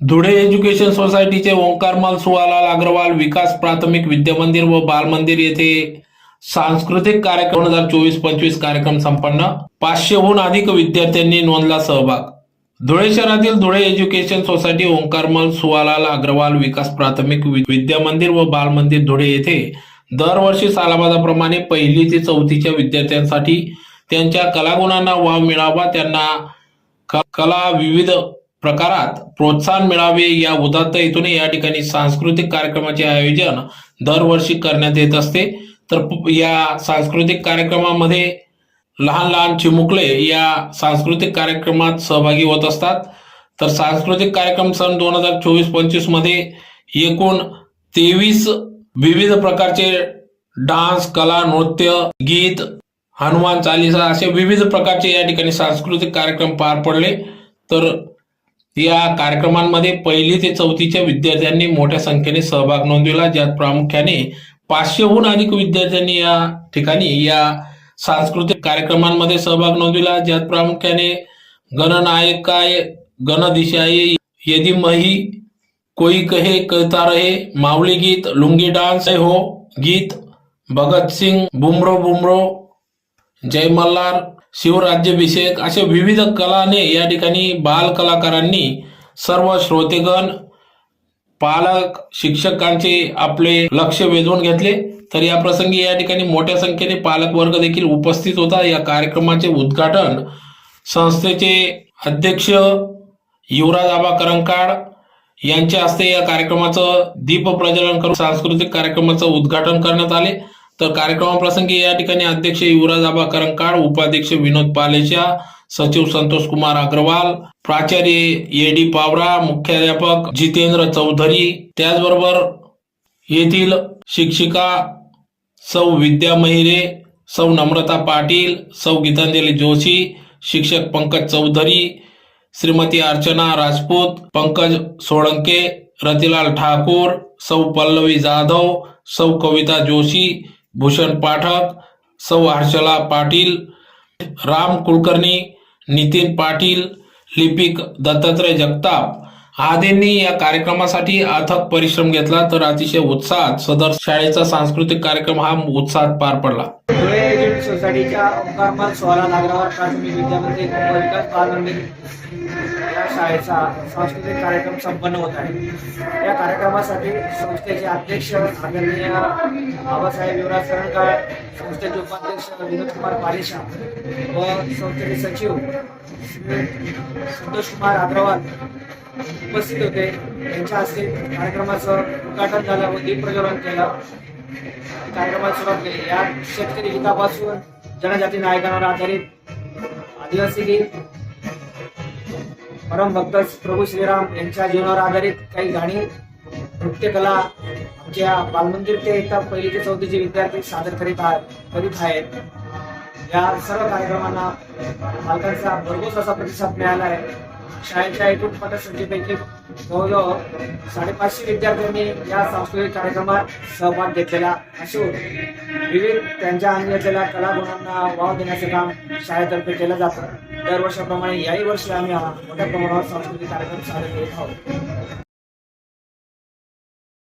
Dhule education सोसायटीचे ओंकारमल सुवालाल अग्रवाल विकास प्राथमिक विद्यामंदिर व बालमंदिर येथे सांस्कृतिक कार्यक्रम दोन हजार चोवीस पंचवीस कार्यक्रम संपन्न. पाचशेहून अधिक विद्यार्थ्यांनी नोंदला सहभाग. धुळे शहरातील धुळे एज्युकेशन सोसायटी ओंकारमल सुवालाल अग्रवाल विकास प्राथमिक विद्यामंदिर व बालमंदिर धुळे येथे दरवर्षी सालाबादाप्रमाणे पहिली ते चौथीच्या विद्यार्थ्यांसाठी त्यांच्या कलागुणांना वाव मिळावा त्यांना कला विविध प्रकारात प्रोत्साहन मिळावे या उदात्त हेतूने या ठिकाणी सांस्कृतिक कार्यक्रमाचे आयोजन दरवर्षी करण्यात येत असते. तर या सांस्कृतिक कार्यक्रमामध्ये लहान लहान चिमुकले या सांस्कृतिक कार्यक्रमात सहभागी होत असतात. तर सांस्कृतिक कार्यक्रम सन दोन हजार चोवीस पंचवीसमध्ये एकूण तेवीस विविध प्रकारचे डान्स कला नृत्य गीत हनुमान चालिसा असे विविध प्रकारचे या ठिकाणी सांस्कृतिक कार्यक्रम पार पडले. तर या कार्यक्रमांमध्ये पहिली ते चौथीच्या विद्यार्थ्यांनी मोठ्या संख्येने सहभाग नोंदविला. ज्यात प्रामुख्याने पाचशेहून अधिक विद्यार्थ्यांनी या ठिकाणी या सांस्कृतिक कार्यक्रमांमध्ये सहभाग नोंदविला. ज्यात प्रामुख्याने गणनायकाय गणदिशाय यदि मही कोई कहे कहता रहे माऊली गीत लुंगी डान्स हो गीत भगत सिंग बुमरो बुमरो जय मल्हार शिवराज्याभिषेक असे विविध कलाने या ठिकाणी बाल कलाकारांनी सर्व श्रोतेगण पालक शिक्षकांचे आपले लक्ष वेधून घेतले. तर या प्रसंगी या ठिकाणी मोठ्या संख्येने पालक वर्ग देखील उपस्थित होता. या कार्यक्रमाचे उद्घाटन संस्थेचे अध्यक्ष युवराज आबा करंकाड यांच्या हस्ते या कार्यक्रमाचं दीप प्रज्वलन करून सांस्कृतिक कार्यक्रमाचं उद्घाटन करण्यात आले. तर कार्यक्रमाप्रसंगी या ठिकाणी अध्यक्ष युवराज आबा करंकाळ उपाध्यक्ष विनोद पालेशा सचिव संतोष कुमार अग्रवाल प्राचार्य ए डी पावरा मुख्याध्यापक जितेंद्र चौधरी त्याचबरोबर येथील शिक्षिका सौ विद्या महिरे सौ नम्रता पाटील सौ गीतांजली जोशी शिक्षक पंकज चौधरी श्रीमती अर्चना राजपूत पंकज सोळंके रतिलाल ठाकूर सौ पल्लवी जाधव सौ कविता जोशी भूषण पाठक सौ हर्षला पाटील राम कुलकर्णी नितीन पाटील लिपिक दत्तात्रय जगताप आदींनी या कार्यक्रमासाठी अथक परिश्रम घेतला तर अतिशय उत्साहात सदर शाळेचा सांस्कृतिक कार्यक्रम हा उत्साहात पार पडला. धुळे सोसायटीच्या सोहळा नागरावर प्राथमिक विद्यामंदिर शाळेचा सांस्कृतिक कार्यक्रम संपन्न होत आहे. या कार्यक्रमासाठी संस्थेचे अध्यक्ष आदरणीय बाबासाहेब युवराज सरंकाळ संस्थेचे उपाध्यक्ष विनोद कुमार पालिशा व संस्थेचे सचिव संतोष कुमार अग्रवाल उपस्थित होते. त्यांच्या हस्ते कार्यक्रमाचं उद्घाटन झालं व दीपप्रज्वलन केलं. कार्यक्रमाला सुरुवात केली. या शेतकरी हितापासून जनजाती नायकांवर आधारित आदिवासी गीत परम भक्त प्रभू श्रीराम यांच्या जीवनावर आधारित काही गाणी नृत्यकला आमच्या बालमंदिर ते एकदा पहिली ते चौथीचे विद्यार्थी सादर करीत आहेत करीत आहेत. या सर्व कार्यक्रमांना पालकांचा भरघोस असा प्रतिसाद मिळाला आहे. शाळेच्या एकूण पथसंख्येपैकी जवळजवळ साडेपाचशे विद्यार्थ्यांनी या सांस्कृतिक कार्यक्रमात सहभाग घेतलेला असून विविध त्यांच्या अंगी असलेल्या कलागुणांना वाव देण्याचे काम शाळेतर्फे केलं जातं. दरवर्षाप्रमाणे याही वर्षी आम्ही मोठ्या प्रमाणावर सांस्कृतिक कार्यक्रम साजरे करीत आहोत.